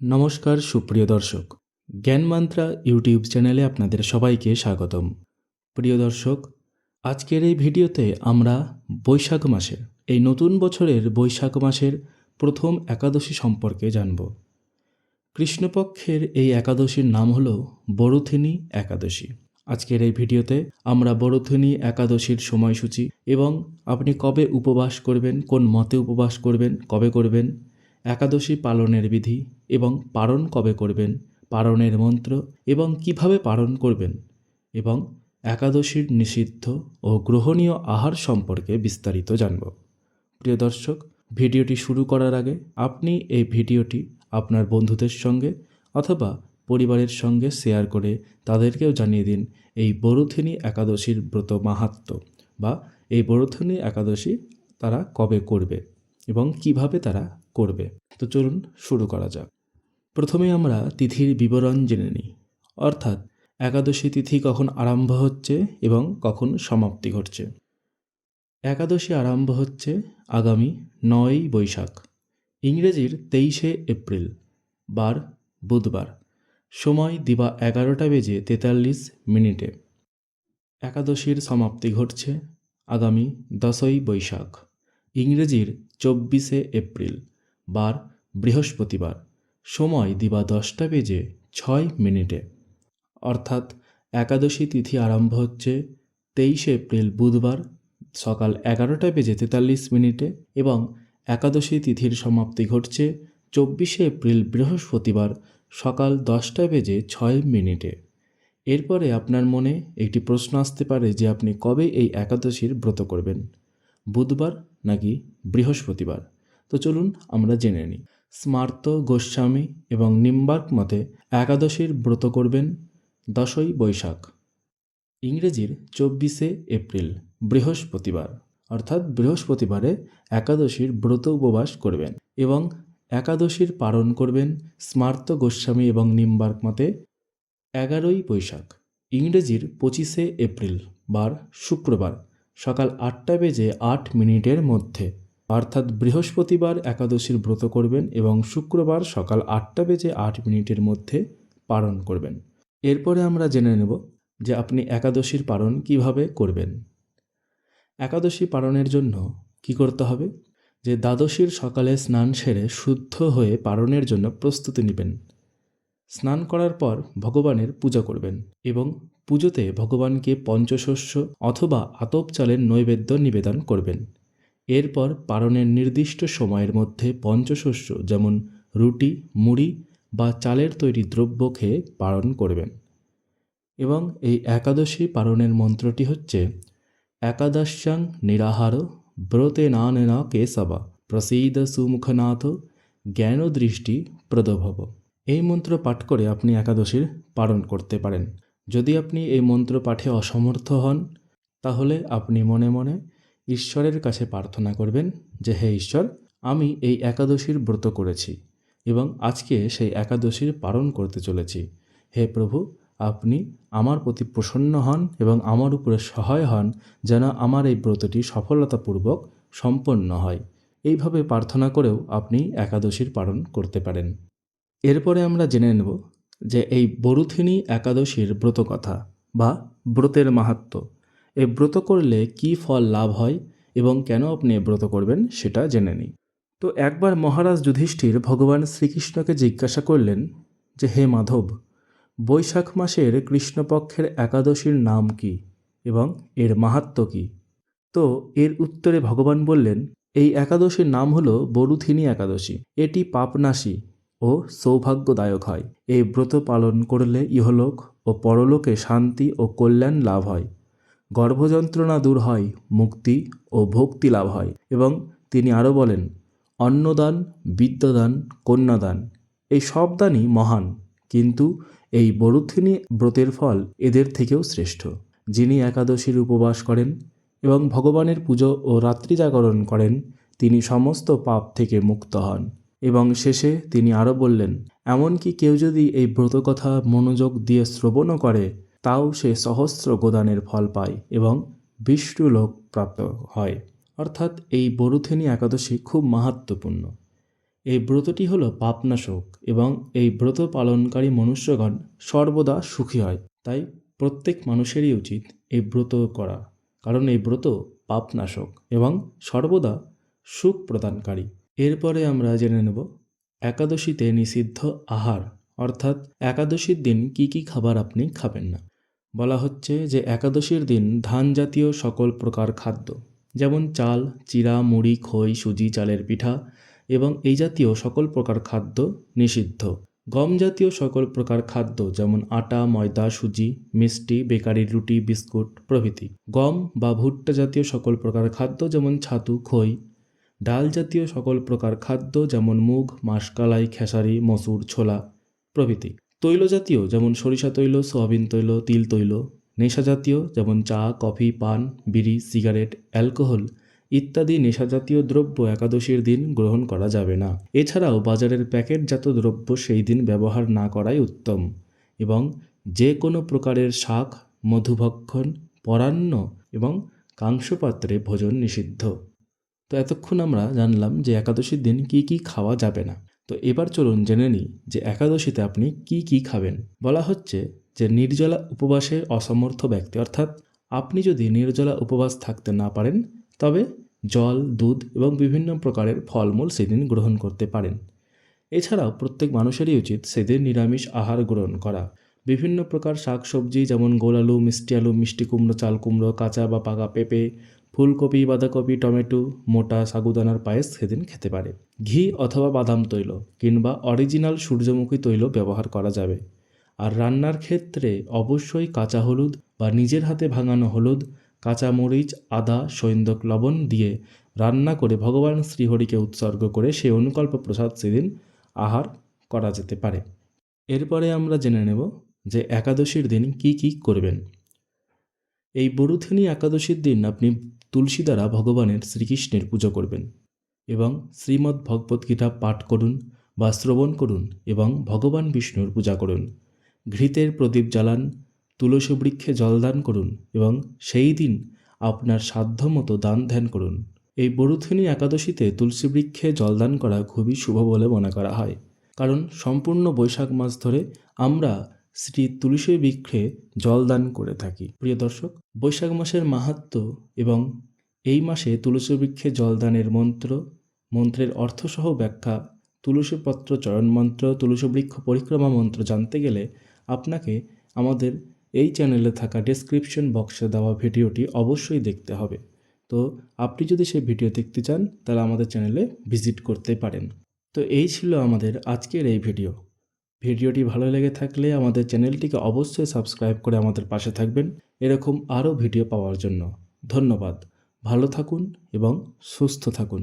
নমস্কার, সুপ্রিয় দর্শক। জ্ঞান মান্ত্রা ইউটিউব চ্যানেলে আপনাদের সবাইকে স্বাগতম। প্রিয় দর্শক, আজকের এই ভিডিওতে আমরা বৈশাখ মাসের, এই নতুন বছরের বৈশাখ মাসের প্রথম একাদশী সম্পর্কে জানব। কৃষ্ণপক্ষের এই একাদশীর নাম হল বরুথিনী একাদশী। আজকের এই ভিডিওতে আমরা বরুথিনী একাদশীর সময়সূচি এবং আপনি কবে উপবাস করবেন, কোন মতে উপবাস করবেন, কবে করবেন একাদশী পালনের বিধি এবং পালন কবে করবেন, পালনের মন্ত্র এবং কীভাবে পালন করবেন এবং একাদশীর নিষিদ্ধ ও গ্রহণীয় আহার সম্পর্কে বিস্তারিত জানব। প্রিয় দর্শক, ভিডিওটি শুরু করার আগে আপনি এই ভিডিওটি আপনার বন্ধুদের সঙ্গে অথবা পরিবারের সঙ্গে শেয়ার করে তাদেরকেও জানিয়ে দিন এই বরুথিনী একাদশীর ব্রত মাহাত্ম্য বা এই বরুথিনী একাদশী তারা কবে করবে। এবং কীভাবে তারা করবে। তো চলুন শুরু করা যাক। প্রথমে আমরা তিথির বিবরণ জেনে নিই। অর্থাৎ একাদশী তিথি কখন আরম্ভ হচ্ছে এবং কখন সমাপ্তি ঘটছে। একাদশী আরম্ভ হচ্ছে আগামী নয় বৈশাখ, ইংরেজির তেইশে এপ্রিল, বার বুধবার, সময় দিবা এগারোটা বেজে তেতাল্লিশ মিনিটে। একাদশীর সমাপ্তি ঘটছে আগামী দশই বৈশাখ, ইংরেজির চব্বিশে এপ্রিল, বার বৃহস্পতিবার, সময় দিবা দশটা বেজে ছয় মিনিটে। অর্থাৎ একাদশী তিথি আরম্ভ হচ্ছে তেইশে এপ্রিল বুধবার সকাল এগারোটা বেজে তেতাল্লিশ মিনিটে এবং একাদশী তিথির সমাপ্তি ঘটছে চব্বিশে এপ্রিল বৃহস্পতিবার সকাল দশটা বেজে ছয় মিনিটে। এরপরে আপনার মনে একটি প্রশ্ন আসতে পারে যে আপনি কবে এই একাদশীর ব্রত করবেন? বুধবার নাকি বৃহস্পতিবার? তো চলুন আমরা জেনে নিই। স্মার্ত গোস্বামী এবং নিম্বার্ক মতে একাদশীর ব্রত করবেন দশই বৈশাখ। ইংরেজির চব্বিশে এপ্রিল, বৃহস্পতিবার। অর্থাৎ বৃহস্পতিবারে একাদশীর ব্রত উপবাস করবেন এবং একাদশীর পালন করবেন স্মার্ত গোস্বামী এবং নিম্বার্ক মতে এগারোই বৈশাখ। ইংরেজির পঁচিশে এপ্রিল, বার শুক্রবার। সকাল আটটা বেজে আট মিনিটের মধ্যে। অর্থাৎ বৃহস্পতিবার একাদশীর ব্রত করবেন এবং শুক্রবার সকাল আটটা বেজে আট মিনিটের মধ্যে পালন করবেন। এরপরে আমরা জেনে নেব যে আপনি একাদশীর পালন কীভাবে করবেন। একাদশী পালনের জন্য কি করতে হবে? যে দ্বাদশীর সকালে স্নান সেরে শুদ্ধ হয়ে পালনের জন্য প্রস্তুতি নেবেন। স্নান করার পর ভগবানের পূজা করবেন এবং পুজোতে ভগবানকে পঞ্চশস্য অথবা আতপ চালের নৈবেদ্য নিবেদন করবেন। এরপর পারণের নির্দিষ্ট সময়ের মধ্যে পঞ্চশস্য যেমন রুটি, মুড়ি বা চালের তৈরি দ্রব্য খেয়ে পালন করবেন। এবং এই একাদশী পালনের মন্ত্রটি হচ্ছে, একাদশ্যাং নিরাহার ব্রতে নানেন কেশবা প্রসীদ সুমুখনাথ জ্ঞানদৃষ্টি প্রদভব। এই মন্ত্র পাঠ করে আপনি একাদশীর পালন করতে পারেন। যদি আপনি এই মন্ত্র পাঠে অসমর্থ হন, তাহলে আপনি মনে মনে ঈশ্বরের কাছে প্রার্থনা করবেন যে, হে ঈশ্বর, আমি এই একাদশীর ব্রত করেছি এবং আজকে সেই একাদশীর পালন করতে চলেছি। হে প্রভু, আপনি আমার প্রতি প্রসন্ন হন এবং আমার উপরে সহায় হন যেন আমার এই ব্রতটি সফলতাপূর্বক সম্পন্ন হয়। এইভাবে প্রার্থনা করেও আপনি একাদশীর পালন করতে পারেন। এরপরে আমরা জেনে নেব যে এই বরুথিনী একাদশীর ব্রতকথা বা ব্রতের মাহাত্ম্য এই ব্রত করলে কি ফল লাভ হয় এবং কেন আপনি ব্রত করবেন সেটা জেনে নিই। তো একবার মহারাজ যুধিষ্ঠির ভগবান শ্রীকৃষ্ণকে জিজ্ঞাসা করলেন যে, হে মাধব, বৈশাখ মাসের কৃষ্ণপক্ষের একাদশীর নাম কি এবং এর মাহাত্ম্য কি? তো এর উত্তরে ভগবান বললেন, এই একাদশীর নাম হলো বরুথিনী একাদশী। এটি পাপনাশী। ও সৌভাগ্যদায়ক হয়। এই ব্রত পালন করলে ইহলোক ও পরলোকে শান্তি ও কল্যাণ লাভ হয়। গর্ভযন্ত্রণা দূর হয়, মুক্তি ও ভক্তি লাভ হয় এবং তিনি আরও বলেন, অন্নদান, বিদ্যাদান, কন্যাদান, এই সব দানই মহান, কিন্তু এই বরুথিনী ব্রতের ফল এদের থেকেও শ্রেষ্ঠ। যিনি একাদশীর উপবাস করেন এবং ভগবানের পুজো ও রাত্রি জাগরণ করেন, তিনি সমস্ত পাপ থেকে মুক্ত হন। এবং শেষে তিনি আরও বললেন, এমনকি কেউ যদি এই ব্রতকথা মনোযোগ দিয়ে শ্রবণও করে, তাও সে সহস্র গোদানের ফল পায় এবং বিষ্ণু লোক প্রাপ্ত হয়। অর্থাৎ এই বরুথেনী একাদশী খুব মাহাত্মপূর্ণ এই ব্রতটি হল পাপনাশক এবং এই ব্রত পালনকারী মনুষ্যগণ সর্বদা সুখী হয়। তাই প্রত্যেক মানুষেরই উচিত এই ব্রত করা। কারণ এই ব্রত পাপনাশক এবং সর্বদা সুখ প্রদানকারী। এরপরে আমরা জেনে নেব, একাদশীতে নিষিদ্ধ আহার, অর্থাৎ একাদশীর দিন কি কি খাবার আপনি খাবেন না। বলা হচ্ছে যে একাদশীর দিন ধান জাতীয় সকল প্রকার খাদ্য, যেমন চাল, চিরা, মুড়ি, খই, সুজি, চালের পিঠা এবং এই জাতীয় সকল প্রকার খাদ্য নিষিদ্ধ। গম জাতীয় সকল প্রকার খাদ্য যেমন আটা, ময়দা, সুজি, মিষ্টি বেকারির রুটি, বিস্কুট প্রভৃতি। গম বা ভুট্টা জাতীয় সকল প্রকার খাদ্য যেমন ছাতু, খই ডাল জাতীয় সকল প্রকার খাদ্য যেমন মুগ, মাসকালাই, খেসারি, মসুর, ছোলা প্রভৃতি। তৈল জাতীয় যেমন সরিষা তৈল, সোয়াবিন তৈল, তিল তৈল। নেশা জাতীয় যেমন চা, কফি, পান, বিড়ি, সিগারেট, অ্যালকোহল ইত্যাদি নেশাজাতীয় দ্রব্য একাদশীর দিন গ্রহণ করা যাবে না। এছাড়াও বাজারের প্যাকেটজাত দ্রব্য সেই দিন ব্যবহার না করাই উত্তম এবং যে কোনো প্রকারের শাক, মধুভক্ষণ, পরান্ন এবং কাংসপাত্রে ভোজন নিষিদ্ধ। তো এতক্ষণ আমরা জানলাম যে একাদশীর দিন কি কি খাওয়া যাবে না। তো এবার চলুন জেনে নিই যে একাদশীতে আপনি কি কি খাবেন। বলা হচ্ছে যে নির্জলা উপবাসে অসমর্থ ব্যক্তি, অর্থাৎ আপনি যদি নির্জলা উপবাস থাকতে না পারেন, তবে জল, দুধ এবং বিভিন্ন প্রকারের ফলমূল সেদিন গ্রহণ করতে পারেন। এছাড়াও প্রত্যেক মানুষেরই উচিত সেদিন নিরামিষ আহার গ্রহণ করা। বিভিন্ন প্রকার শাকসবজি যেমন গোল আলু, মিষ্টি আলু, মিষ্টি কুমড়ো, চাল কুমড়ো, কাঁচা বা পাকা পেঁপে ফুলকপি, বাঁধাকপি, টমেটো, মোটা সাগুদানার পায়েস সেদিন খেতে পারে। ঘি অথবা বাদাম তৈল কিংবা অরিজিনাল সূর্যমুখী তৈল ব্যবহার করা যাবে। আর রান্নার ক্ষেত্রে অবশ্যই কাঁচা হলুদ বা নিজের হাতে ভাঙানো হলুদ, কাঁচা মরিচ, আদা সৈন্দক লবণ দিয়ে রান্না করে ভগবান শ্রীহরিকে উৎসর্গ করে সেই অনুকল্প প্রসাদ সেদিন আহার করা যেতে পারে। এরপরে আমরা জেনে নেব যে একাদশীর দিন কি কি করবেন। এই বরুথিনী একাদশীর দিন আপনি তুলসী দ্বারা ভগবানের শ্রীকৃষ্ণের পুজো করবেন এবং শ্রীমদ্ ভগবদ্গীতা পাঠ করুন বা শ্রবণ করুন এবং ভগবান বিষ্ণুর পূজা করুন। ঘৃতের প্রদীপ জ্বালান, তুলসী বৃক্ষে জলদান করুন এবং সেই দিন আপনার সাধ্যমতো দান ধ্যান করুন। এই বরুথিনী একাদশীতে তুলসী বৃক্ষে জলদান করা খুবই শুভ বলে মনে করা হয়। কারণ সম্পূর্ণ বৈশাখ মাস ধরে আমরা শ্রী তুলসী বৃক্ষে জলদান করে থাকি। প্রিয় দর্শক, বৈশাখ মাসের মাহাত্ম এবং এই মাসে তুলসী বৃক্ষে জলদানের মন্ত্র, মন্ত্রের অর্থসহ ব্যাখ্যা তুলসীপত্র চয়ন মন্ত্র, তুলসী বৃক্ষ পরিক্রমা মন্ত্র জানতে গেলে আপনাকে আমাদের এই চ্যানেলে থাকা ডেসক্রিপশন বক্সে দেওয়া ভিডিওটি অবশ্যই দেখতে হবে। তো আপনি যদি সেই ভিডিও দেখতে চান, তাহলে আমাদের চ্যানেলে ভিজিট করতে পারেন। তো এই ছিল আমাদের আজকের এই ভিডিও। ভিডিওটি ভালো লেগে থাকলে আমাদের চ্যানেলটিকে অবশ্যই সাবস্ক্রাইব করে আমাদের পাশে থাকবেন। এরকম আরও ভিডিও পাওয়ার জন্য ধন্যবাদ। ভালো থাকুন এবং সুস্থ থাকুন।